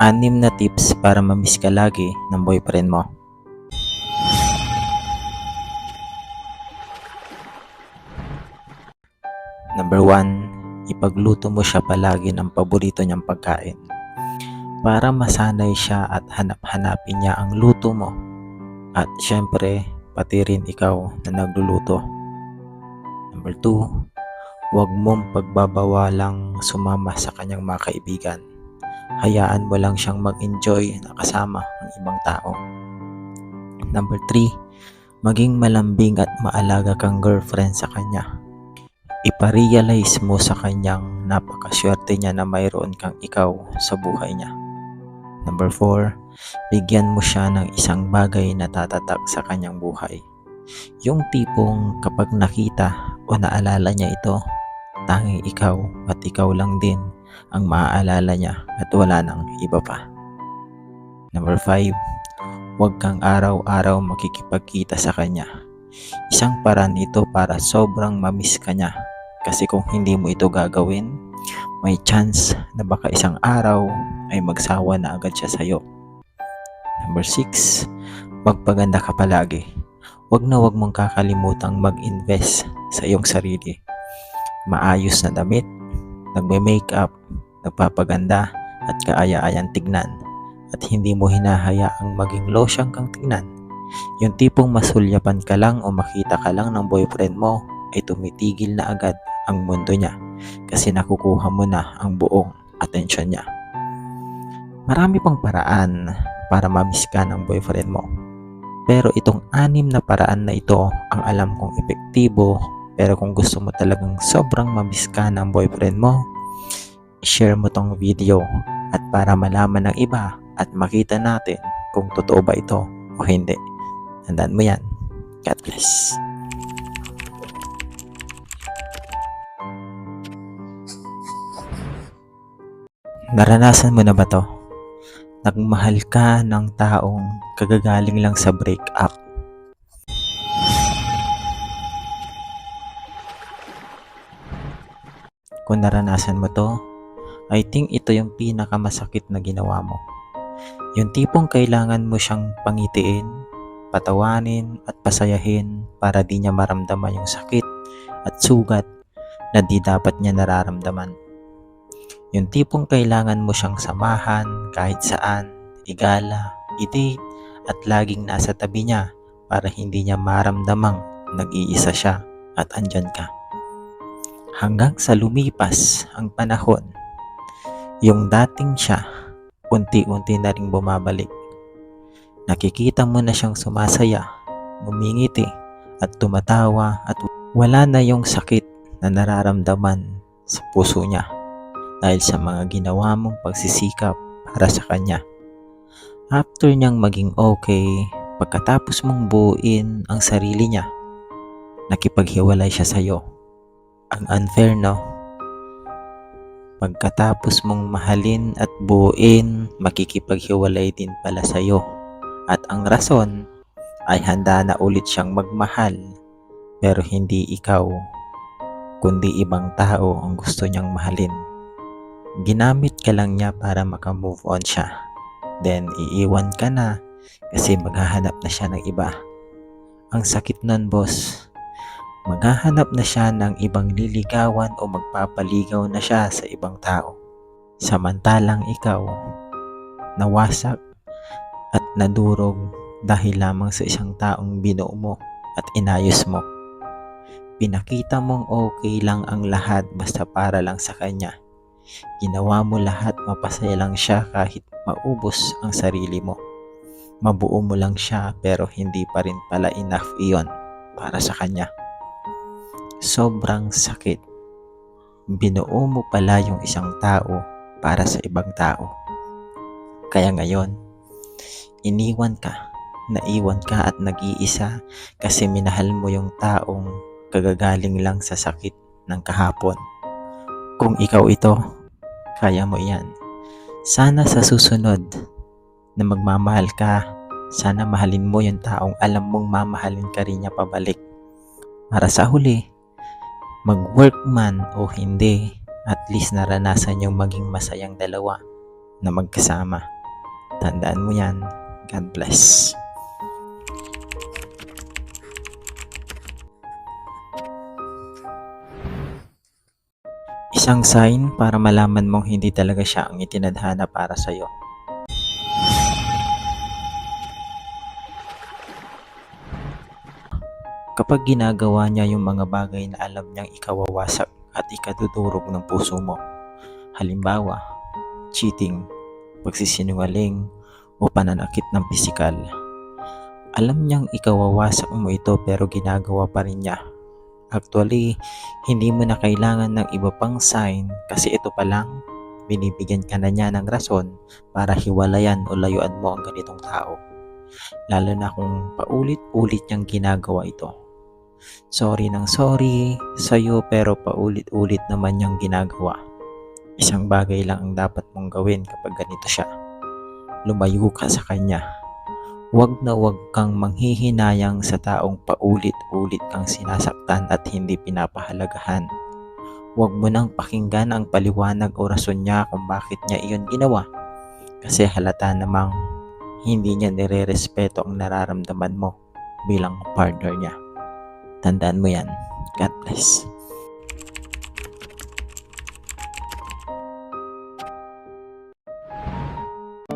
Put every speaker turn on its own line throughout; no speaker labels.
Anim na tips para mamiss ka lagi ng boyfriend mo. Number 1, ipagluto mo siya palagi ng paborito niyang pagkain. Para masanay siya at hanap-hanapin niya ang luto mo. At syempre, pati rin ikaw na nagluluto. Number 2, huwag mong pagbabawalang sumama sa kanyang mga kaibigan. Hayaan mo lang siyang mag-enjoy na kasama ng ibang tao. Number 3, maging malambing at maalaga kang girlfriend sa kanya. Iparealize mo sa kanyang napakaswerte niya na mayroon kang ikaw sa buhay niya. Number 4, bigyan mo siya ng isang bagay na tatatak sa kanyang buhay. Yung tipong kapag nakita o naalala niya ito, tanging ikaw at ikaw lang din ang maaalala niya at wala nang iba pa. Number 5, huwag kang araw-araw makikipagkita sa kanya. Isang paraan ito para sobrang mamiss ka niya kasi kung hindi mo ito gagawin, may chance na baka isang araw ay magsawa na agad siya sa'yo. Number 6, magpaganda ka palagi. Huwag na huwag mong kakalimutang mag-invest sa iyong sarili. Maayos na damit, nagme-makeup, nagpapaganda at kaaya-ayang tignan at hindi mo hinahayaang maging losyang kang tignan. Yung tipong masulyapan ka lang o makita ka lang ng boyfriend mo ay tumitigil na agad ang mundo niya kasi nakukuha mo na ang buong atensyon niya. Marami pang paraan para mamiss ka ng boyfriend mo. Pero itong anim na paraan na ito ang alam kong epektibo pero kung gusto mo talagang sobrang mamiss ka ng boyfriend mo, share mo tong video at para malaman ng iba at makita natin kung totoo ba ito o hindi. Tandaan mo yan. God bless. Naranasan mo na ba to? Nagmahal ka ng taong kagagaling lang sa breakup. Kung naranasan mo to, I think ito yung pinakamasakit na ginawa mo. Yung tipong kailangan mo siyang pangitiin, patawanin at pasayahin para di niya maramdaman yung sakit at sugat na di dapat niya nararamdaman. Yung tipong kailangan mo siyang samahan kahit saan, igala, i-date at laging nasa tabi niya para hindi niya maramdamang nag-iisa siya at andyan ka. Hanggang sa lumipas ang panahon, yung dating siya, unti-unti na rin bumabalik. Nakikita mo na siyang sumasaya, ngumingiti at tumatawa at wala na yung sakit na nararamdaman sa puso niya dahil sa mga ginawa mong pagsisikap para sa kanya. After niyang maging okay, pagkatapos mong buuin ang sarili niya, nakipaghiwalay siya sa'yo. Ang unfair no? Pagkatapos mong mahalin at buuin, makikipaghiwalay din pala sa'yo. At ang rason ay handa na ulit siyang magmahal pero hindi ikaw kundi ibang tao ang gusto niyang mahalin. Ginamit ka lang niya para makamove on siya. Then iiwan ka na kasi maghahanap na siya ng iba. Ang sakit nun boss. Maghahanap na siya ng ibang liligawan o magpapaligaw na siya sa ibang tao. Samantalang ikaw, nawasak at nadurog dahil lamang sa isang taong binuo mo at inayos mo. Pinakita mong okay lang ang lahat basta para lang sa kanya. Ginawa mo lahat mapasaya lang siya kahit maubos ang sarili mo. Mabuo mo lang siya pero hindi pa rin pala enough iyon para sa kanya. Sobrang sakit. Binuo mo pala yung isang tao para sa ibang tao. Kaya ngayon, iniwan ka, naiwan ka at nag-iisa kasi minahal mo yung taong kagagaling lang sa sakit ng kahapon. Kung ikaw ito, kaya mo yan. Sana sa susunod na magmamahal ka, sana mahalin mo yung taong alam mong mamahalin ka rin niya pabalik. Para sa huli, mag-work man o hindi, at least naranasan yung maging masayang dalawa na magkasama. Tandaan mo yan. God bless. Isang sign para malaman mong hindi talaga siya ang itinadhana para sa'yo. Kapag ginagawa niya yung mga bagay na alam niyang ikawawasak at ikadudurog ng puso mo. Halimbawa, cheating, pagsisinungaling, o pananakit ng pisikal. Alam niyang ikawawasak mo ito pero ginagawa pa rin niya. Actually, hindi mo na kailangan ng iba pang sign kasi ito pa lang, binibigyan ka na niya ng rason para hiwalayan o layuan mo ang ganitong tao. Lalo na kung paulit-ulit niyang ginagawa ito. Sorry ng sorry sa'yo pero paulit-ulit naman niyang ginagawa. Isang bagay lang ang dapat mong gawin kapag ganito siya. Lumayo ka sa kanya. Huwag na huwag kang manghihinayang sa taong paulit-ulit kang sinasaktan at hindi pinapahalagahan. Huwag mo nang pakinggan ang paliwanag o rason niya kung bakit niya iyon ginawa. Kasi halata namang hindi niya nire-respeto ang nararamdaman mo bilang partner niya. Tandaan mo yan. God bless.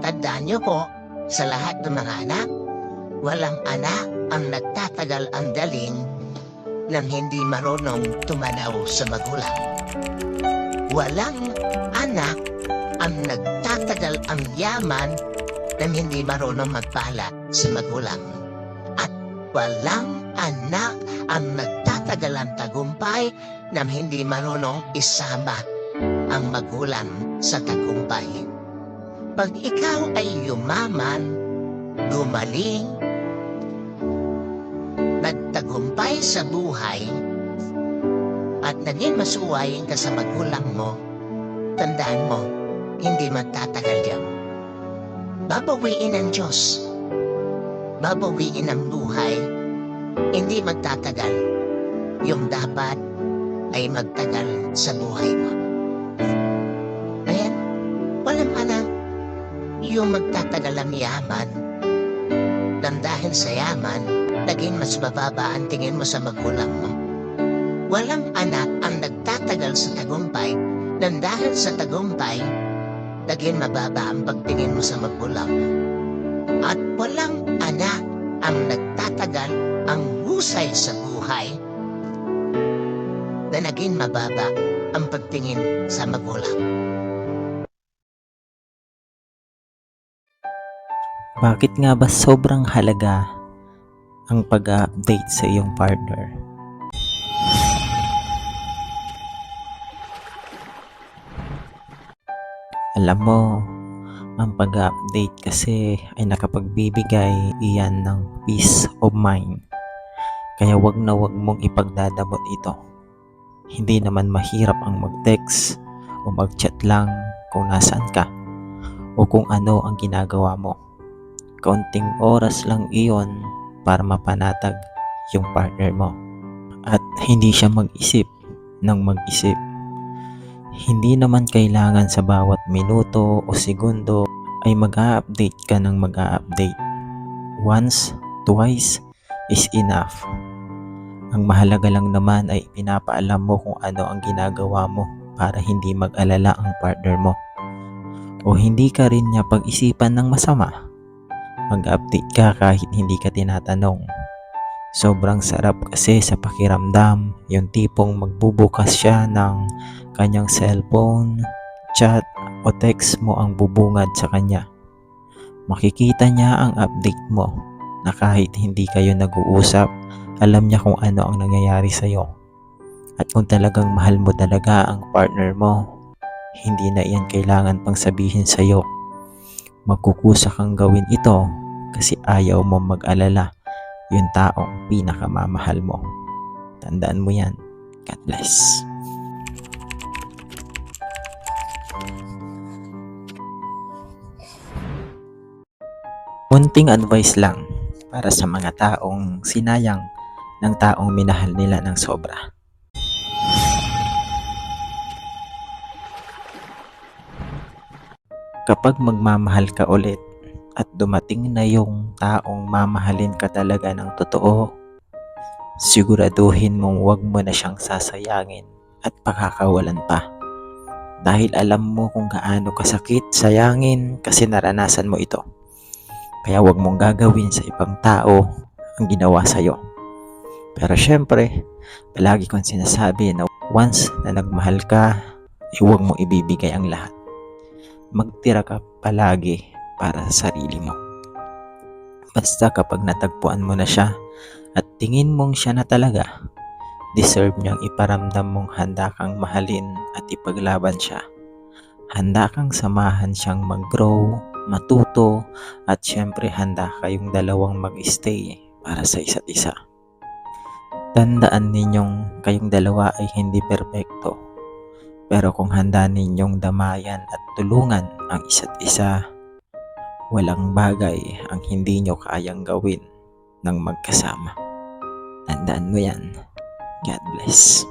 Tandaan niyo po, sa lahat ng mga anak, walang anak ang nagtatagal ang daling nang hindi marunong tumanaw sa magulang. Walang anak ang nagtatagal ang yaman nang hindi marunong magpala sa magulang. At walang anak ang nagtatagal ang tagumpay nang hindi marunong isama ang magulang sa tagumpay. Pag ikaw ay yumaman, gumaling, nagtagumpay sa buhay, at naging masuwayin ka sa magulang mo, tandaan mo, hindi magtatagal yan. Babawiin ng Diyos. Babawiin ng buhay. Hindi magtatagal. Yung dapat ay magtagal sa buhay mo. Ayan, walang anak yung magtatagal ang yaman. Nang dahil sa yaman, naging mas bababa ang tingin mo sa magulang mo. Walang anak ang nagtatagal sa tagumpay, nang dahil sa tagumpay, naging mababa ang pagtingin mo sa magulang mo. At walang anak ang nagtatagal ang husay sa buhay, na naging mababa ang pagtingin sa magulang.
Bakit nga ba sobrang halaga ang pag-update sa iyong partner? Alam mo, ang pag-update kasi ay nakapagbibigay iyan ng peace of mind. Kaya wag na wag mong ipagdadamot ito. Hindi naman mahirap ang mag-text o mag-chat lang kung nasaan ka o kung ano ang ginagawa mo kaunting oras lang iyon para mapanatag yung partner mo. At hindi siya mag-isip ng mag-isip. Hindi naman kailangan sa bawat minuto o segundo ay mag-a-update ka ng mag-a-update. Once, twice is enough. Ang mahalaga lang naman ay pinapaalam mo kung ano ang ginagawa mo para hindi mag-alala ang partner mo. O hindi ka rin niya pag-isipan ng masama mag-update ka kahit hindi ka tinatanong. Sobrang sarap kasi sa pakiramdam, yung tipong magbubukas siya ng kanyang cellphone, chat o text mo ang bubungad sa kanya. Makikita niya ang update mo na kahit hindi kayo nag-uusap, alam niya kung ano ang nangyayari sa iyo. At kung talagang mahal mo talaga ang partner mo, hindi na iyan kailangan pang sabihin sa iyo magkukusa kang gawin ito kasi ayaw mo mag-alala yung taong pinakamamahal mo. Tandaan mo yan. God bless. Munting advice lang para sa mga taong sinayang ng taong minahal nila ng sobra. Kapag magmamahal ka ulit, at dumating na yung taong mamahalin ka talaga ng totoo, siguraduhin mong wag mo na siyang sasayangin at pakakawalan pa. Dahil alam mo kung gaano kasakit sayangin kasi naranasan mo ito. Kaya wag mong gagawin sa ibang tao ang ginawa sa'yo. Pero syempre, palagi kong sinasabi na once na nagmahal ka, eh huwag mo ibibigay ang lahat. Magtira ka palagi para sa sarili mo. Basta kapag natagpuan mo na siya at tingin mong siya na talaga, deserve niyang iparamdam mong handa kang mahalin at ipaglaban siya. Handa kang samahan siyang mag-grow, matuto, at syempre handa kayong dalawang mag-stay para sa isa't isa. Tandaan ninyong kayong dalawa ay hindi perpekto. Pero kung handa ninyong damayan at tulungan ang isa't isa, walang bagay ang hindi nyo kayang gawin ng magkasama. Tandaan mo yan. God bless.